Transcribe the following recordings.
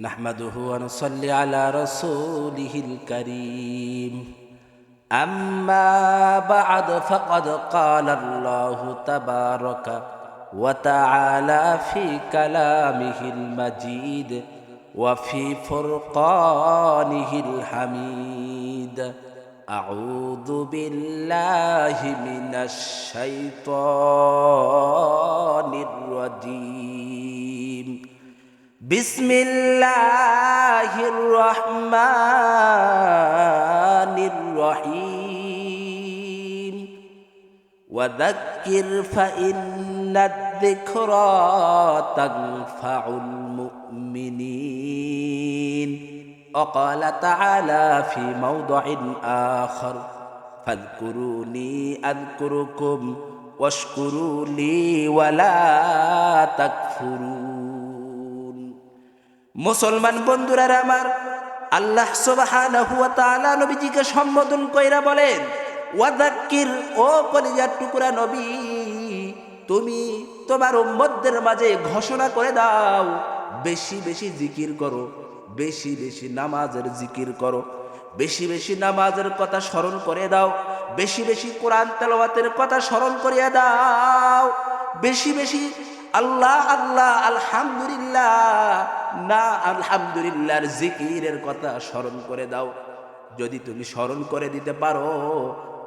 نحمده ونصلي على رسوله الكريم. أما بعد فقد قال الله تبارك وتعالى في كلامه المجيد وفي فرقانه الحميد. أعوذ بالله من الشيطان بسم الله الرحمن الرحيم وذكر فإن الذكرى تنفع المؤمنين وقال تعالى في موضع آخر فاذكروني أذكركم واشكروا لي ولا تكفرون মুসলমান বন্ধুরা আমার, আল্লাহ তাআলা নবীজিকে সম্বোধন কইরা বলেন ওয়াদাক্কির ও কলিজার টুকরা নবী, তুমি তোমার উম্মতদের মাঝে ঘোষণা করে দাও, বেশি বেশি জিকির করো, বেশি বেশি নামাজের জিকির করো, বেশি বেশি নামাজের কথা স্মরণ করে দাও, বেশি বেশি কোরআন তেলাওয়াতের কথা স্মরণ করিয়া দাও, বেশি বেশি আল্লাহ আল্লাহ, আলহামদুলিল্লাহ। না, আলহামদুলিল্লাহর জিকিরের কথা স্মরণ করে দাও। যদি তুমি স্মরণ করে দিতে পারো,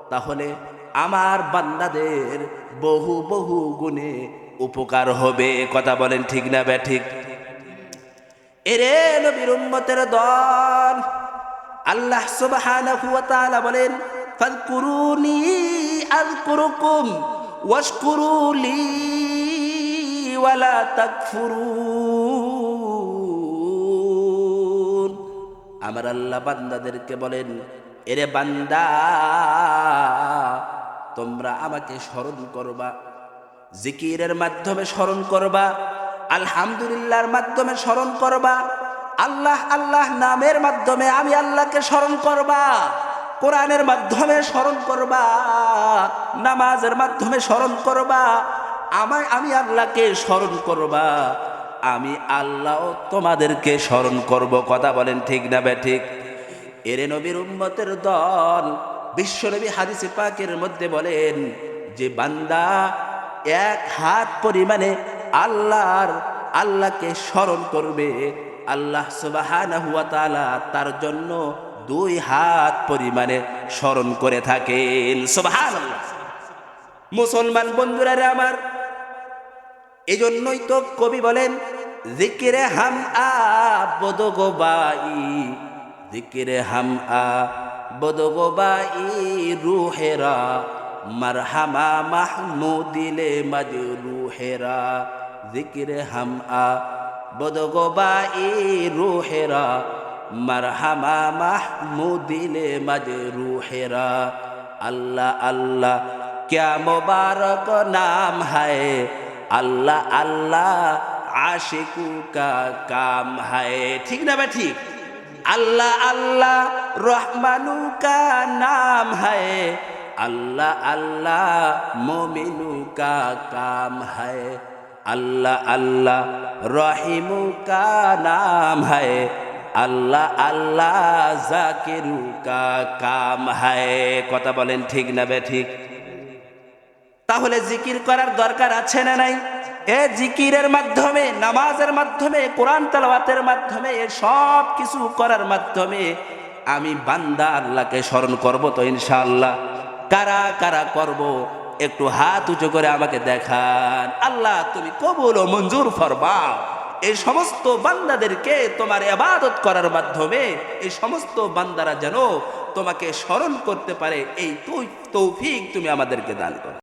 তাহলে আমার বান্দাদের বহু বহু গুণে উপকার হবে। কথা বলেন ঠিক না বে, ঠিক? এরে নবীর উম্মতের দল, আল্লাহ সুবহানাহু ওয়া তাআলা বলেন, ফাযকুরুনি আযকুরুকুম ওয়াশকুরু লি ওয়ালা তাকফুরুন আমার আল্লাহ বান্দাদেরকে বলেন, এরে বান্দা, তোমরা আমাকে স্মরণ করবা, জিকিরের মাধ্যমে স্মরণ করবা, আলহামদুলিল্লাহর মাধ্যমে স্মরণ করবা, আল্লাহ আল্লাহ নামের মাধ্যমে আমি আল্লাহকে স্মরণ করবা, কোরআনের মাধ্যমে স্মরণ করবা, নামাজের মাধ্যমে স্মরণ করবা আমায় আমি আল্লাহকে স্মরণ করবা। আমি আল্লাহ তোমাদেরকে স্মরণ করব। কথা বলেন ঠিক না বে ঠিক? এরে নবীর উম্মতের দল বিশ্বনবী হাদিসে পাকের মধ্যে বলেন যে, বান্দা এক হাত পরিমাণে আল্লাহর আল্লাহকে স্মরণ করবে। আল্লাহ তাআলা তার জন্য দুই হাত পরিমাণে স্মরণ করে থাকেন। সুবাহান মুসলমান বন্ধুরা আমার এই জন্যই তো কবি বলেন জিকিরে হাম আ বদগোবাই জিকিরে হাম আ বদগোবাই রুহেরা মারহামা মাহমুদিলে মাজ রুহেরা জিকিরে হাম আ বদগোবাই রুহেরা মারহামা মাহমুদিলে মাজ রুহেরা আল্লাহ আল্লাহ क्या मुबारक नाम है আল্লাহ আল্লাহ আশিকুকা কাম হায়। ঠিক না বা ঠিক? আল্লাহ আল্লাহ রহমানুকা নাম হায়। আল্লাহ আল্লাহ মমিনুকা কাম হায়। আল্লাহ আল্লাহ রহিমুকা নাম হায়। আল্লাহ আল্লাহ জাকিরুকা কাম হায়। কথা বলেন ঠিক না বে ঠিক? তাহলে জিকির করার দরকার আছে না নাই? এ জিকিরের মাধ্যমে, নামাজের মাধ্যমে, কোরআন তেলাওয়াতের মাধ্যমে, এ সব কিছু করার মাধ্যমে আমি বান্দা আল্লাহকে স্মরণ করব তো ইনশাআল্লাহ। কারা কারা করব? একটু হাত উঁচু করে আমাকে দেখান। আল্লাহ, তুমি কবুল ও মঞ্জুর ফরমাও। এই সমস্ত বান্দাদেরকে তোমার এবাদত করার মাধ্যমে, এই সমস্ত বান্দারা যেন তোমাকে স্মরণ করতে পারে, এই তৌফিক তুমি আমাদেরকে দান করো।